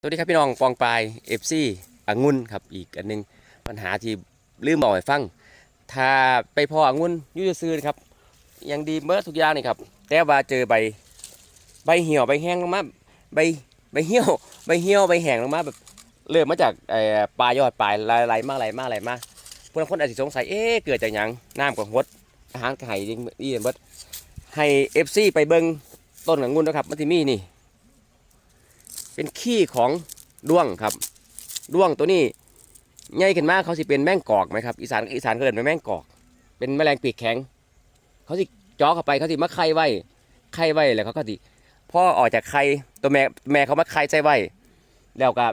สวัสดีครับพี่น้องปองปลายเอฟซีองุ่นครับอีกอันหนึงปัญหาที่ลืมบอกให้ฟัง ถ้าไปพอองุ่นยูจะซื้อครับยังดีเมื่อทุกอย่างนี่ครับแต่ว่าเจอใบใบเหี่ยวใบแห้งลงมาใบใบเหี่ยวใบเหี่ยวใบแห้งลงมาแบบเริ่มมาจากปลายยอดปลายไหลๆมาไหลมาไหลมากพวกคนอาจจะสงสัยเอ๊ะเกิดจากหยังน้ำกับหดอาหารไข่ดีดีเบิดให้เอฟซีไปเบิ่งต้นองุ่นนะครับมันที่มีนี่ เป็นขี้ของด้วงครับด้วงตัวนี้ใหญ่ขึ้นมากเขาสิเป็นแมงกอกไหมครับอีสานอีสานเขาเรียกเป็นแมงกอก เป็นแมลงปีกแข็ง เขาสิจ่อเข้าไปเขาสิมาไข่ไว้ไข่ไว้แล้วเขาก็สิพ่อออกจากไข่ตัวแม่แม่เขามาไข่ใส่ไว้แล้วก็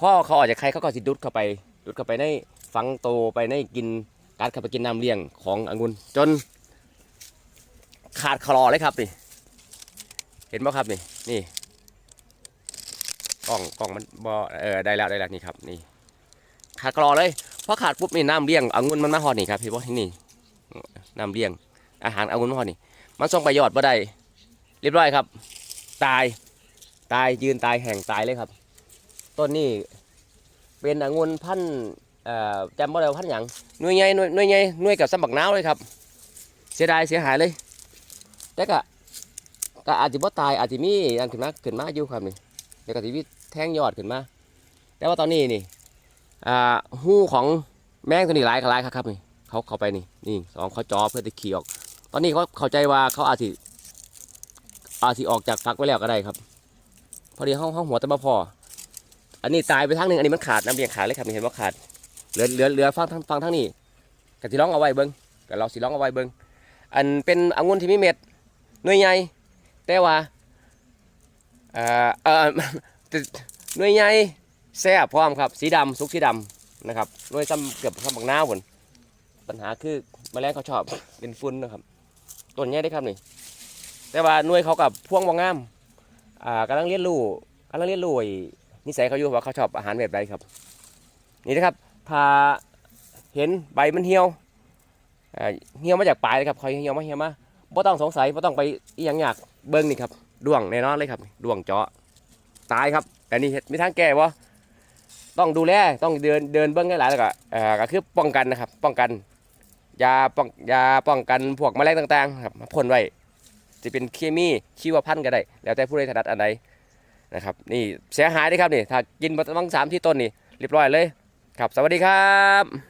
พ่อเขาออกจากไข่เขาก็สิดุดเข้าไป ดุดเข้าไปในฝังโตไปในกินการเข้าไปกินน้ำเลี้ยงขององุ่นจน ขาดคลอเลยครับนี่เห็นไหมครับนี่นี่ กล่องกล่องมันบอเออได้แล้วได้แล้วนี่ครับนี่ขาดกรอเลยพราะขาดปุ๊บนี่น้ำเลี้ยงองุ่นมันมาหอดนี่ครับพี่บอสที่นี่น้ำเลี้ยง อาหารองุ่นมาหอดนี่ มันส่งไปยอดบ่ได้เรียบร้อยครับ ตายตายยืนตายแห่งตายเลยครับ ต้นนี้เป็นองุ่นพันเอ่อจำบ่ได้วพันหยังหน่วยใหญ่หน่วยหน่วยใหญ่หน่วยกับสมบักนาวเลยครับ เสียดายเสียหายเลย แต่ก็ก็อาจจะบ่ตายอาจจะมีอันขึ้นมาขึ้นมาอยู่ครับนี่เดี๋ยวก็ทีวิ แท่งยอดขึ้นมา แต่ว่าตอนนี้นี่อ่าหู้ของแมงตัวนี้หลายหลายครับครับนี่เขาเข้าไปนี่นี่สองเขาจอเพื่อจะขี่ออก ตอนนี้เขาเข้าใจว่าเขาอาจจะอาจจะออกจากฟักไว้แล้วก็ได้ครับ พอดีห้องห้องหัวแต่มาพอ อันนี้ตายไปทั้งหนึ่งอันนี้มันขาดน้ำเลี้ยงขาดเลยครับมีเห็นว่าขาดเหลือเหลือเหลือฟังทั้งฟังทั้งนี้กะสิร้องเอาไว้เบิ้งกะเราสิร้องเอาไว้เบิ้งอันเป็นองุ่นที่มีเม็ดหน่วยใหญ่แต่ว่าอ่อเอ่อ หน่วยใหญ่แซ่บพร้อมครับสีดำซุกสีดำนะครับหน่วยซ้ำเกือบซ้ำบักน้าวผลปัญหาคือแมลงเขาชอบเป็นฝุ่นนะครับต้นใหญ่ได้ครับนี่แต่ว่าหน่วยเขากับพ่วงวางงามอ่ากำลังเรียนรู้กำลังเรียนรู้นิสัยเขาอยู่ว่าเขาชอบอาหารแบบใดครับ นี่นะครับถ้าเห็นใบมันเหี่ยวเหี่ยวมาจากปลายเลยครับคอยเหี่ยวมาเหี่ยวมาบ่ต้องสงสัยบ่ต้องไปอหยังยากเบิ้งนี่ครับดวงแน่นอนเลยครับดวงเจาะ ตายครับ แต่นี่เฮ็ดมีทางแก้บ่ต้องดูแลต้องเดินเดินเบิ้องหลายแล้วก็เอ่อก็คือป้องกันนะครับ ป้องกันยาป้องยาป้องกันพวกแมลงต่างๆครับมาพ่นไว้จะเป็นเคมีชีวพันธุ์ก็ได้ แล้วแต่ผู้ใดถนัดอันใดนะครับ นี่เสียหายด้ครับนี่ถ้ากินมาตั้งสามที่ต้นนี่เรียบร้อยเลย ครับ สวัสดีครับ